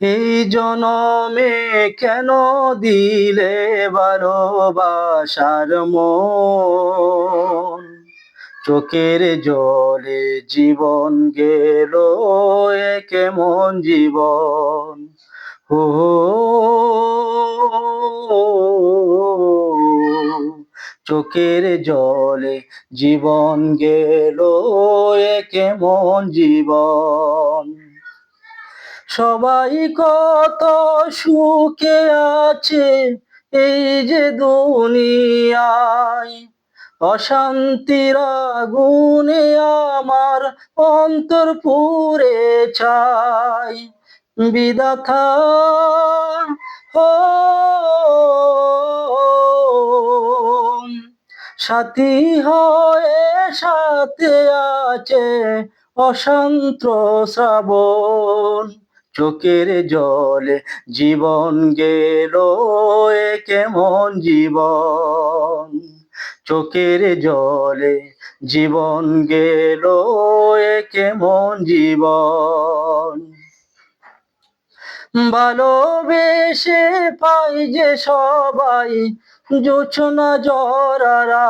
এই জনমে কেন দিলে ভালোবাসার মন? চোখের জলে জীবন গেল কেমন জীবন? হো চোখের জলে জীবন গেল কেমন জীবন? সবাই কত সুখে আছে এই যে দুনিয়ায়। অশান্তির আগুনে আমার অন্তর পুরে চাই বিদাথা ও সাথী হয়ে সাথে আছে অশান্ত শ্রাবণ। চোখের জলে জীবন গেল কেমন জীবন? চোখের জলে জীবন গেল, এ কেমন জীবন? ভালোবেসে পাই যে সবাই, জোছনা জরা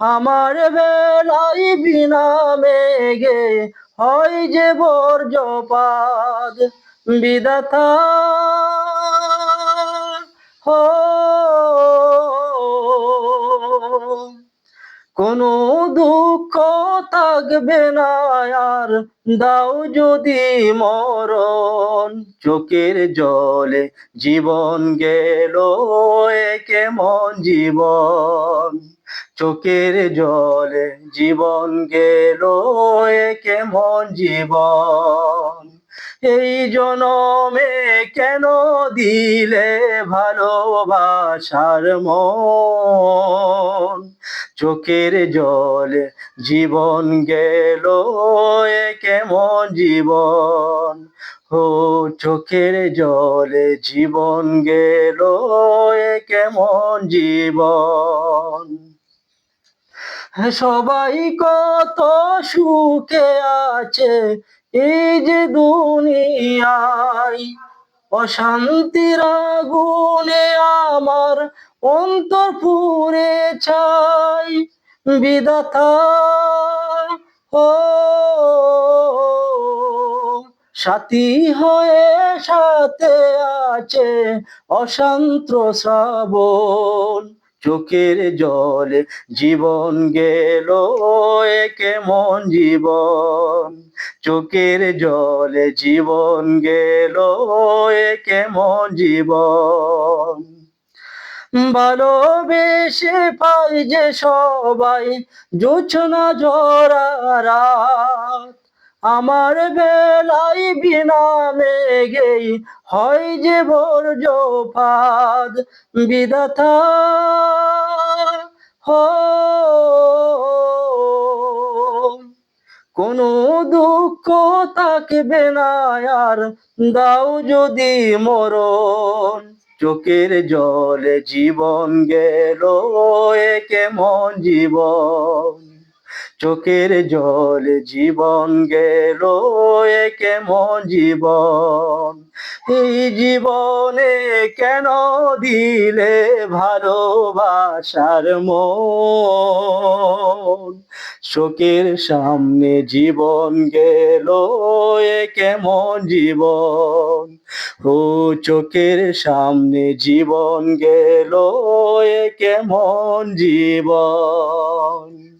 আমার বেলায় বিনা মেঘে হয় যে বর্জপাত বিদাতা হো কোনো দুঃখ থাকবে না, আর দাও যদি মরণ। চোখের জলে জীবন গেল কেমন জীবন? চোখের জলে জীবন গেল কেমন জীবন? এই জনমে কেন দিলে ভালোবাসার মন? চোখের জলে, জীবন গেল কেমন জীবন? হো চোখের জলে, জীবন গেল কেমন জীবন? সবাই কত সুখে আছে এই যে দুনিয়ায়। অশান্তির আগুনে আমার অন্তর পুরে চাই বিদাতা ও সাথী হয়ে সাথে আছে অশান্ত শ্রাবণ। চোখের জলে জীবন গেল কেমন জীবন? চোখের জলে জীবন গেল কেমন জীবন? ভালোবেসে পাই যে সবাই, জোছনা জরা রাত। আমার বেলাই বিনা মেঘেই হয় যে বর্জ ফাদ। বিদাথা হো। কোনো দুঃখ থাকবে না, আর দাও যদি মরণ। চোখের জলে জীবন গেল, এ কেমন জীবন? চোখের জলে জীবন গেল, এ কেমন জীবন? এই জীবনে কেন দিলে ভালোবাসার মন? চোখের সামনে জীবন গেল, এ কেমন জীবন? ও চোখের সামনে জীবন গেল, এ কেমন জীবন?